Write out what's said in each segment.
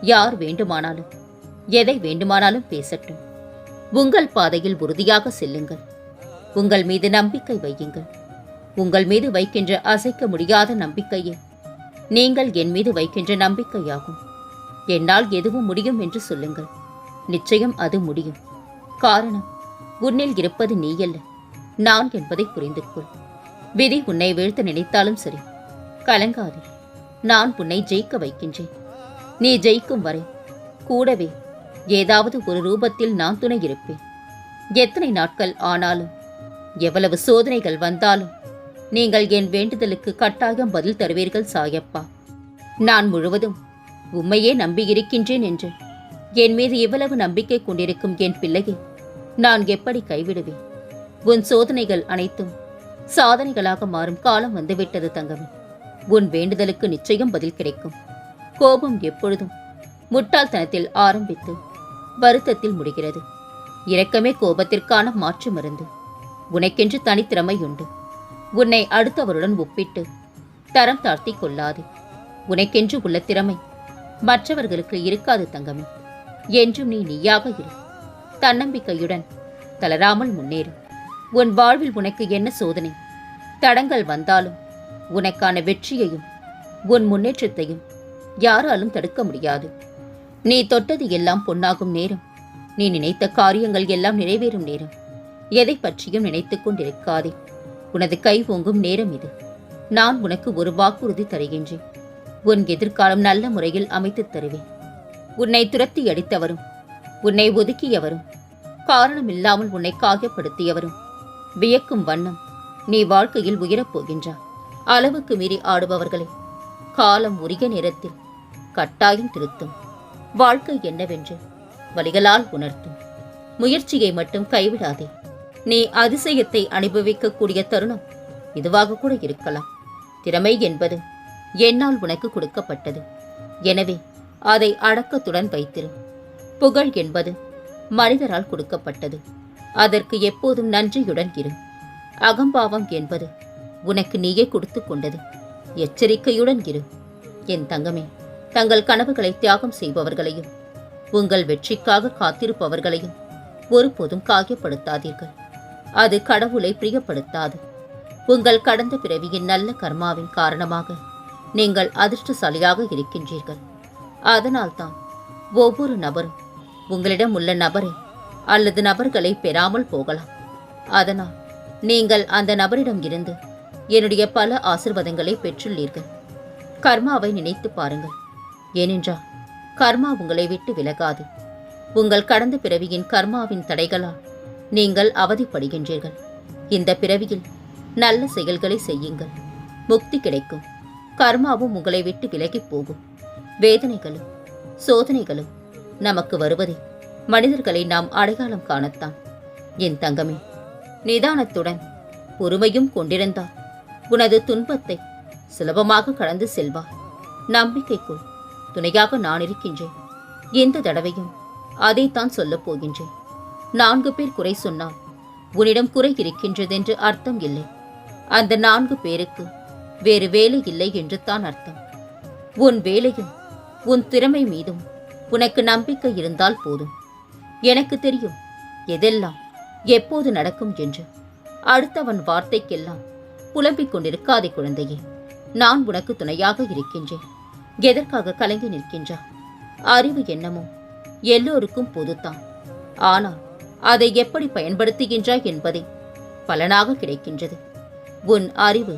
யார் வேண்டுமானாலும் எதை வேண்டுமானாலும் பேசட்டும். உங்கள் பாதையில் உறுதியாக செல்லுங்கள். உங்கள் மீது நம்பிக்கை வையுங்கள். உங்கள் மீது வைக்கின்ற அசைக்க முடியாத நம்பிக்கையே நீங்கள் என் மீது வைக்கின்ற நம்பிக்கையாகும். என்னால் எதுவும் முடியும் என்று சொல்லுங்கள். நிச்சயம் அது முடியும். காரணம் உன்னில் இருப்பது நீயல்ல. நான் என்பதை புரிந்து கொள் விதி உன்னை வீழ்த்த நினைத்தாலும் சரி. கலங்காதே. நான் உன்னை ஜெயிக்க வைக்கின்றேன். நீ ஜெயிக்கும் வரை கூடவே ஏதாவது ஒரு ரூபத்தில் நான் துணை இருப்பேன். எத்தனை நாட்கள் ஆனாலும் எவ்வளவு சோதனைகள் வந்தாலும் நீங்கள் என் வேண்டுதலுக்கு கட்டாயம் பதில் தருவீர்கள் சாயப்பா. நான் முழுவதும் உம்மையே நம்பியிருக்கின்றேன் என்று என் மீது இவ்வளவு நம்பிக்கை கொண்டிருக்கும் என் பிள்ளையை நான் எப்படி கைவிடுவேன்? உன் சோதனைகள் அனைத்தும் சாதனைகளாக மாறும் காலம் வந்துவிட்டது தங்கமே. உன் வேண்டுதலுக்கு நிச்சயம் பதில் கிடைக்கும். கோபம் எப்பொழுதும் முட்டாள்தனத்தில் ஆரம்பித்து வருத்தத்தில் முடிகிறது. இரக்கமே கோபத்திற்கான மாற்று மருந்து. உனக்கென்று தனித்திறமை உண்டு உன்னை அடுத்தவருடன் ஒப்பிட்டு தரம் தாழ்த்தி கொள்ளாது. உனக்கென்று உள்ள திறமை மற்றவர்களுக்கு இருக்காது தங்கமே. என்றும் நீ நீயாக இரு. தன்னம்பிக்கையுடன் தளராமல் முன்னேறு. உன் வாழ்வில் உனக்கு என்ன சோதனை? தடங்கள் வந்தாலும் உனக்கான வெற்றியையும் உன் முன்னேற்றத்தையும் யாராலும் தடுக்க முடியாது. நீ தொட்டது எல்லாம் பொன்னாகும் நேரம். நீ நினைத்த காரியங்கள் எல்லாம் நிறைவேறும் நேரம். எதை பற்றியும் நினைத்து கொண்டிருக்காதே. உனது கை ஓங்கும் நேரம் இது. நான் உனக்கு ஒரு வாக்குறுதி தருகின்றேன். உன் எதிர்காலம் நல்ல முறையில் அமைத்துத் தருவேன். உன்னை துரத்தி அடித்தவரும் உன்னை ஒதுக்கியவரும் காரணமில்லாமல் உன்னை காயப்படுத்தியவரும் வியக்கும் வண்ணம் நீ வாழ்க்கையில் உயரப் போகின்றாய் அளவுக்கு மீறி ஆடுபவர்களை காலம் உரிய நேரத்தில் கட்டாயம் திருத்தும். வாழ்க்கை என்னவென்று வழிகளால் உணர்த்தும். முயற்சியை மட்டும் கைவிடாதே. நீ அதிசயத்தை அனுபவிக்கக்கூடிய தருணம் இதுவாக கூட இருக்கலாம். திறமை என்பது என்னால் உனக்கு கொடுக்கப்பட்டது. எனவே அதை அடக்கத்துடன் வைத்திரு. புகழ் என்பது மனிதரால் கொடுக்கப்பட்டது. அதற்கு எப்போதும் நன்றியுடன் இரு. அகம்பாவம் என்பது உனக்கு நீயே கொடுத்து கொண்டது. எச்சரிக்கையுடன் இரு. என் தங்கமே. தங்கள் கனவுகளை தியாகம் செய்பவர்களையும் உங்கள் வெற்றிக்காக காத்திருப்பவர்களையும் ஒருபோதும் காயப்படுத்தாதீர்கள். அது கடவுளை பிரியப்படுத்தாது. உங்கள் கடந்த பிறவியின் நல்ல கர்மாவின் காரணமாக நீங்கள் அதிர்ஷ்டசாலியாக இருக்கின்றீர்கள். அதனால்தான் ஒவ்வொரு நபரும் உங்களிடம் உள்ள நபரை அல்லது நபர்களை பெறாமல் போகலாம். அதனால் நீங்கள் அந்த நபரிடம் இருந்து என்னுடைய பல ஆசிர்வாதங்களை பெற்றுள்ளீர்கள். கர்மாவை நினைத்து பாருங்கள். ஏனென்றால் கர்மா உங்களை விட்டு விலகாது. உங்கள் கடந்த பிறவியின் கர்மாவின் தடைகளால் நீங்கள் அவதிப்படுகின்றீர்கள். இந்த பிறவியில் நல்ல செயல்களை செய்யுங்கள். முக்தி கிடைக்கும். கர்மாவும் உங்களை விட்டு விலகிப் போகும். வேதனைகளும் சோதனைகளும் நமக்கு வருவதை மனிதர்களை நாம் அடையாளம் காணத்தான். என் தங்கமே நிதானத்துடன் பொறுமையும் கொண்டிருந்தால் உனது துன்பத்தை சுலபமாக கடந்து செல்வார் நம்பிக்கைக்குள் துணையாக நான் இருக்கின்றேன். எந்த தடவையும் அதைத்தான் சொல்லப் போகின்றேன். நான்கு பேர் குறை சொன்னால் உன்னிடம் குறை இருக்கின்றதென்று அர்த்தம் இல்லை. அந்த நான்கு பேருக்கு வேறு வேலை இல்லை என்று தான் அர்த்தம். உன் வேலையும் உன் திறமை மீதும் உனக்கு நம்பிக்கை இருந்தால் போதும். எனக்கு தெரியும் எதெல்லாம் எப்போது நடக்கும் என்று. அடுத்தவன் வார்த்தைக்கெல்லாம் புலம்பிக் கொண்டிருக்காதே குழந்தையே. நான் உனக்கு துணையாக இருக்கின்றேன். எதற்காக கலங்கி நிற்கின்றான் அறிவு என்னமோ? எல்லோருக்கும் பொதுத்தான். ஆனால் அதை எப்படி பயன்படுத்துகின்றாய் என்பதே பலனாக கிடைக்கின்றது. உன் அறிவு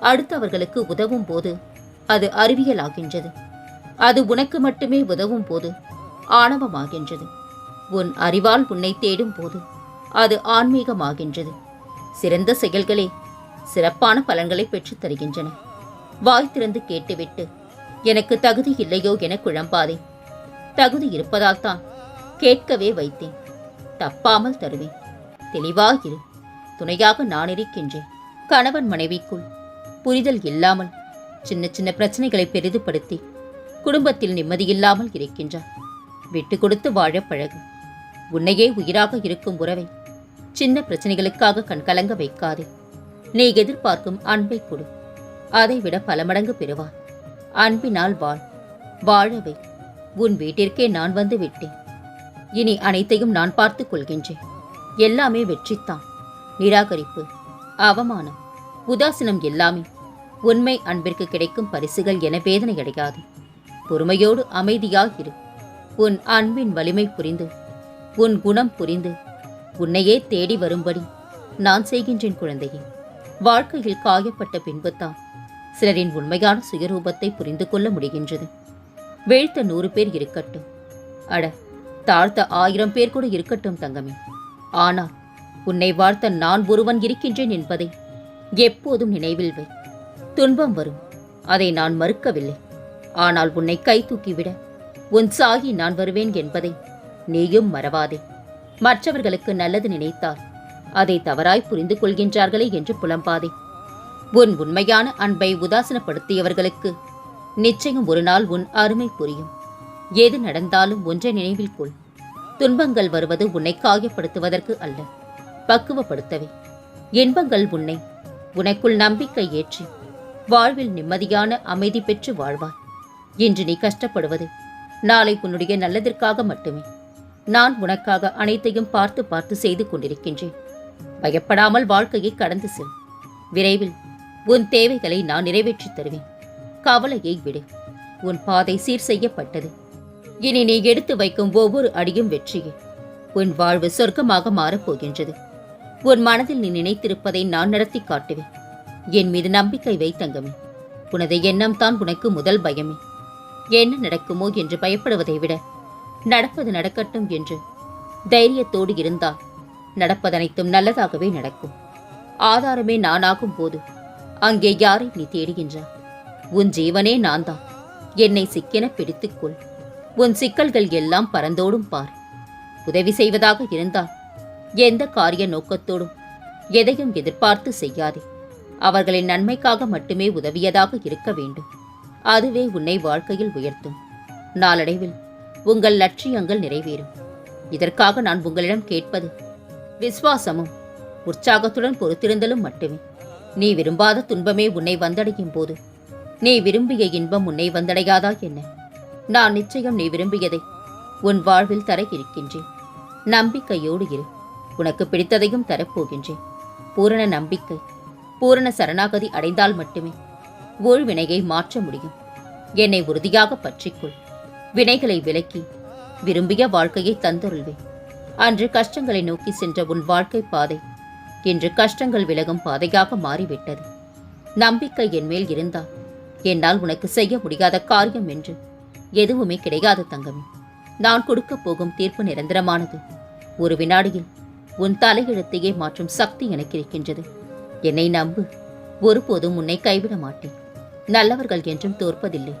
அடுத்தவர்களுக்கு உதவும் போது அது அறிவியலாகின்றது அது உனக்கு மட்டுமே உதவும் போது ஆணவமாகின்றது உன் அறிவால் உன்னை தேடும் போது அது ஆன்மீகமாகின்றது சிறந்த செயல்களே சிறப்பான பலன்களை பெற்றுத் தருகின்றன. வாய் திறந்து கேட்டுவிட்டு எனக்கு தகுதி இல்லையோ என குழம்பாதே. தகுதி இருப்பதால் தான் கேட்கவே வைத்தேன். தப்பாமல் தருவேன். தெளிவாயிரு துணையாக நான் இருக்கின்றேன். கணவன் மனைவிக்குள் புரிதல் இல்லாமல் சின்ன சின்ன பிரச்சனைகளை பெரிதுபடுத்தி குடும்பத்தில் நிம்மதியில்லாமல் இருக்கின்றார். விட்டு கொடுத்து வாழ பழகு. உன்னையே உயிராக இருக்கும் உறவை சின்ன பிரச்சனைகளுக்காக கண்கலங்க வைக்காதே. நீ எதிர்பார்க்கும் அன்பை கொடு. அதைவிட பல மடங்கு பெறுவார் அன்பினால் வாழ். வாழவை. உன் வீட்டிற்கே நான் வந்து விட்டேன். இனி அனைத்தையும் நான் பார்த்துக் கொள்கின்றேன். எல்லாமே வெற்றித்தான். நிராகரிப்பு அவமானம் உதாசீனம் எல்லாமே. உண்மை அன்பிற்கு கிடைக்கும் பரிசுகள் என வேதனை அடையாது. பொறுமையோடு அமைதியாகிரு உன் அன்பின் வலிமை புரிந்து உன் குணம் புரிந்து உன்னையே தேடி வரும்படி நான் செய்கின்றேன் குழந்தையே. வாழ்க்கையில் காயப்பட்ட பின்புத்தான் சிலரின் உண்மையான சுயரூபத்தை புரிந்து கொள்ள முடிகின்றது. வீழ்த்த நூறு பேர் இருக்கட்டும். அட தாழ்த்த ஆயிரம் பேர் கூட இருக்கட்டும் தங்கமே. ஆனால் உன்னை வாழ்த்த நான் ஒருவன் இருக்கின்றேன் என்பதை எப்போதும் நினைவில் வை. துன்பம் வரும். அதை நான் மறுக்கவில்லை. ஆனால் உன்னை கை தூக்கிவிட உன் சாகி நான் வருவேன் என்பதை நீயும் மறவாதே. மற்றவர்களுக்கு நல்லது நினைத்தால் அதை தவறாய் புரிந்து கொள்கின்றார்களே என்று புலம்பாதே. உன் உண்மையான அன்பை உதாசனப்படுத்தியவர்களுக்கு நிச்சயம் ஒரு நாள் உன் அருமை புரியும். எது நடந்தாலும் ஒன்றை நினைவில் கொள். துன்பங்கள் வருவது உன்னை காயப்படுத்துவதற்கு அல்ல பக்குவப்படுத்தவே. இன்பங்கள் உன்னை உனக்குள் நம்பிக்கை ஏற்றி வாழ்வில் நிம்மதியான அமைதி பெற்று வாழ்வாய். இன்று நீ கஷ்டப்படுவது நாளை உன்னுடைய நல்லதற்காக மட்டுமே. நான் உனக்காக அனைத்தையும் பார்த்து பார்த்து செய்து கொண்டிருக்கின்றேன். பயப்படாமல் வாழ்க்கையை கடந்து செல். விரைவில் உன் தேவைகளை நான் நிறைவேற்றித் தருவேன். கவலையை விடு. உன் பாதை சீர் செய்யப்பட்டது. இனி நீ எடுத்து வைக்கும் ஒவ்வொரு அடியும் வெற்றியே. உன் வாழ்வு சொர்க்கமாக மாறப்போகின்றது. உன் மனதில் நீ நினைத்திருப்பதை நான் நடத்தி காட்டுவேன். என் மீது நம்பிக்கை வை தங்கமே. உனது எண்ணம் தான் உனக்கு முதல் பயமே. என்ன நடக்குமோ என்று பயப்படுவதை விட நடப்பது நடக்கட்டும் என்று தைரியத்தோடு இருந்தால் நடப்பதனைத்தும் நல்லதாகவே நடக்கும். ஆதாரமே நானாகும் போது அங்கே யாரை நீ தேடுகின்றாய்? உன் ஜீவனே நான் தான் என்னை சிக்கென பிடித்துக்கொள். உன் சிக்கல்கள் எல்லாம் பறந்தோடும் பார். உதவி செய்வதாக இருந்தால் எந்த காரிய நோக்கத்தோடும் எதையும் எதிர்பார்த்து செய்யாதே. அவர்களின் நன்மைக்காக மட்டுமே உதவியதாக இருக்க வேண்டும். அதுவே உன்னை வாழ்க்கையில் உயர்த்தும். நாளடைவில் உங்கள் லட்சியங்கள் நிறைவேறும். இதற்காக நான் உங்களிடம் கேட்பது விசுவாசமும் உற்சாகத்துடன் பொறுத்திருந்தலும் மட்டுமே. நீ விரும்பாத துன்பமே உன்னை வந்தடையும் போது. நீ விரும்பிய இன்பம் உன்னை வந்தடையாதா என்ன? நான் நிச்சயம் நீ விரும்பியதை உன் வாழ்வில் தர இருக்கின்றேன். நம்பிக்கையோடு இரு. உனக்கு பிடித்ததையும் தரப்போகின்றேன். பூரண நம்பிக்கை பூரண சரணாகதி அடைந்தால் மட்டுமே ஊழ்வினையை மாற்ற முடியும். என்னை உறுதியாக பற்றிக்கொள். வினைகளை விலக்கி விரும்பிய வாழ்க்கையை தந்தருள்வேன். அன்று கஷ்டங்களை நோக்கி சென்ற உன் வாழ்க்கை பாதை இன்று கஷ்டங்கள் விலகும் பாதையாக மாறிவிட்டது. நம்பிக்கை என் மேல் இருந்தால் என்னால் உனக்கு செய்ய முடியாத காரியம் என்று எதுவுமே கிடையாது தங்கமே. நான் கொடுக்கப் போகும் தீர்ப்பு நிரந்தரமானது. ஒரு வினாடியில் உன் தலையெழுத்தையே மாற்றும் சக்தி எனக்கு இருக்கின்றது. என்னை நம்பு ஒருபோதும் உன்னை கைவிட மாட்டேன். நல்லவர்கள் என்றும் தோற்பதில்லை.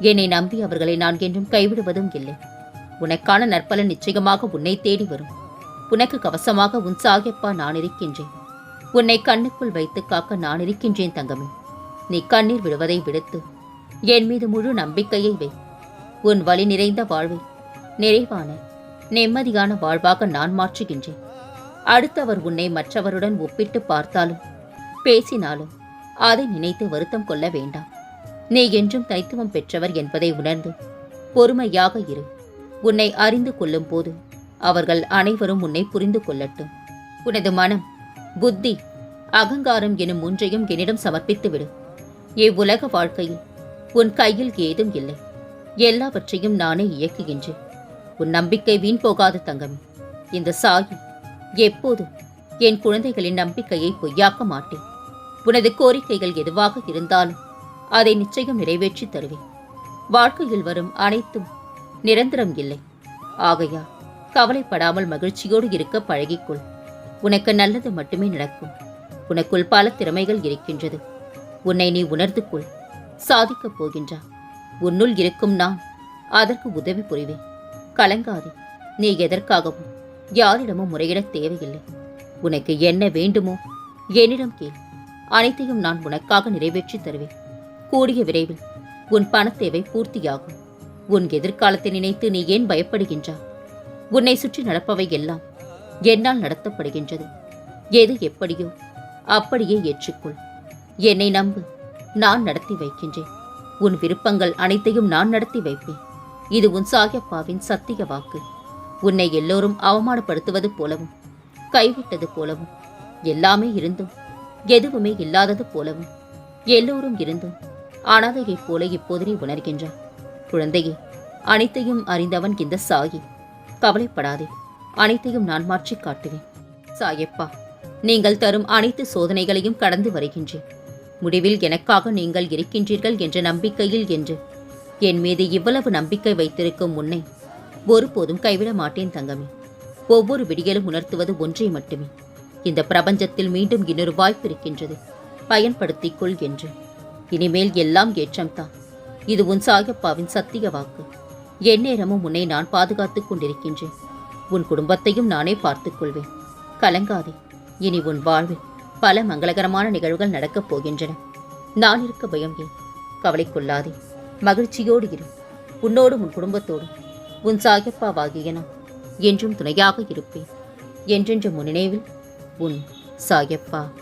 என்னை நம்பி அவர்களை நான் என்றும் கைவிடுவதும் இல்லை. உனக்கான நற்பலன் நிச்சயமாக உன்னை தேடி வரும். உனக்கு கவசமாக உன் சாகிப்பா நான் இருக்கின்றேன். உன்னை கண்ணுக்குள் வைத்து காக்க நான் இருக்கின்றேன் தங்கமே. நீ கண்ணீர் விடுவதை விடுத்து என் மீது முழு நம்பிக்கையை வை. உன் வழி நிறைந்த வாழ்வை நிறைவான நிம்மதியான வாழ்வாக நான் மாற்றுகின்றேன். அடுத்தவர் உன்னை மற்றவருடன் ஒப்பிட்டு பார்த்தாலும் பேசினாலும் அதை நினைத்து வருத்தம் கொள்ள வேண்டாம். நீ என்றும் தனித்துவம் பெற்றவர் என்பதை உணர்ந்து பொறுமையாக இரு. உன்னை அறிந்து கொள்ளும் போது அவர்கள் அனைவரும் உன்னை புரிந்து கொள்ளட்டும். உனது மனம் புத்தி அகங்காரம் எனும் ஒன்றையும் என்னிடம் சமர்ப்பித்துவிடு. இவ்வுலக வாழ்க்கையில் உன் கையில் ஏதும் இல்லை. எல்லாவற்றையும் நானே இயக்குகின்றேன். உன் நம்பிக்கை வீண் போகாது தங்கமே. இந்த சாயி எப்போதும் என் குழந்தைகளின் நம்பிக்கையை பொய்யாக்க மாட்டேன். உனது கோரிக்கைகள் எதுவாக இருந்தாலும் அதை நிச்சயம் நிறைவேற்றி தருவேன். வாழ்க்கையில் வரும் அனைத்தும் நிரந்தரம் இல்லை. ஆகையா கவலைப்படாமல் மகிழ்ச்சியோடு இருக்க பழகிக்கொள். உனக்கு நல்லது மட்டுமே நடக்கும். உனக்குள் பல திறமைகள் இருக்கின்றது. உன்னை நீ உணர்ந்து கொள். சாதிக்கப் போகின்றா. உன்னுள் இருக்கும் நான் அதற்கு உதவி புரிவேன். கலங்காதே. நீ எதற்காகவும் யாரிடமும் முறையிடத் தேவையில்லை. உனக்கு என்ன வேண்டுமோ என்னிடம் கேள். அனைத்தையும் நான் உனக்காக நிறைவேற்றித் தருவேன். கூடிய விரைவில் உன் பணத்தேவை பூர்த்தியாகும். உன் எதிர்காலத்தை நினைத்து நீ ஏன் பயப்படுகின்றா? உன்னை சுற்றி நடப்பவை எல்லாம் என்னால் நடத்தப்படுகின்றது. எது எப்படியோ அப்படியே ஏற்றுக்கொள். என்னை நம்பு நான் நடத்தி வைக்கின்றேன். உன் விருப்பங்கள் அனைத்தையும் நான் நடத்தி வைப்பேன். இது உன் சாயப்பாவின் சத்திய வாக்கு. உன்னை எல்லோரும் அவமானப்படுத்துவது போலவும் கைவிட்டது போலவும் எல்லாமே இருந்தும் எதுவுமே இல்லாதது போலவும் எல்லோரும் இருந்தும் அனாதையைப் போல இப்போது நீ உணர்கின்றான். குழந்தையே அனைத்தையும் அறிந்தவன் இந்த சாயி. கவலைப்படாதே. அனைத்தையும் நான் மாற்றிக் காட்டுவேன். சாயப்பா நீங்கள் தரும் அனைத்து சோதனைகளையும் கடந்து வருகின்றேன். முடிவில் எனக்காக நீங்கள் இருக்கின்றீர்கள் என்ற நம்பிக்கையில் என்று. என் மீது இவ்வளவு நம்பிக்கை வைத்திருக்கும் முன்னை ஒருபோதும் கைவிட மாட்டேன் தங்கமே. ஒவ்வொரு விடியலும் உணர்த்துவது ஒன்றை மட்டுமே. இந்த பிரபஞ்சத்தில் மீண்டும் இன்னொரு வாய்ப்பு இருக்கின்றது. பயன்படுத்திக்கொள் என்று. இனிமேல் எல்லாம் ஏற்றம்தான். இது உன் சாயப்பாவின் சத்திய வாக்கு. எந்நேரமும் உன்னை நான் பாதுகாத்துக் கொண்டிருக்கின்றேன். உன் குடும்பத்தையும் நானே பார்த்துக் கொள்வேன். கலங்காதே. இனி உன் வாழ்வில் பல மங்களகரமான நிகழ்வுகள் நடக்கப் போகின்றன. நான் இருக்க பயம் ஏன்? கவலை கொள்ளாதே. மகிழ்ச்சியோடு இரு. உன்னோடும் உன் குடும்பத்தோடு உன் சாயப்பாவாகிய நான் என்றும் துணையாக இருப்பேன். என்றென்ற முன்னினைவில் உன் சாயப்பா.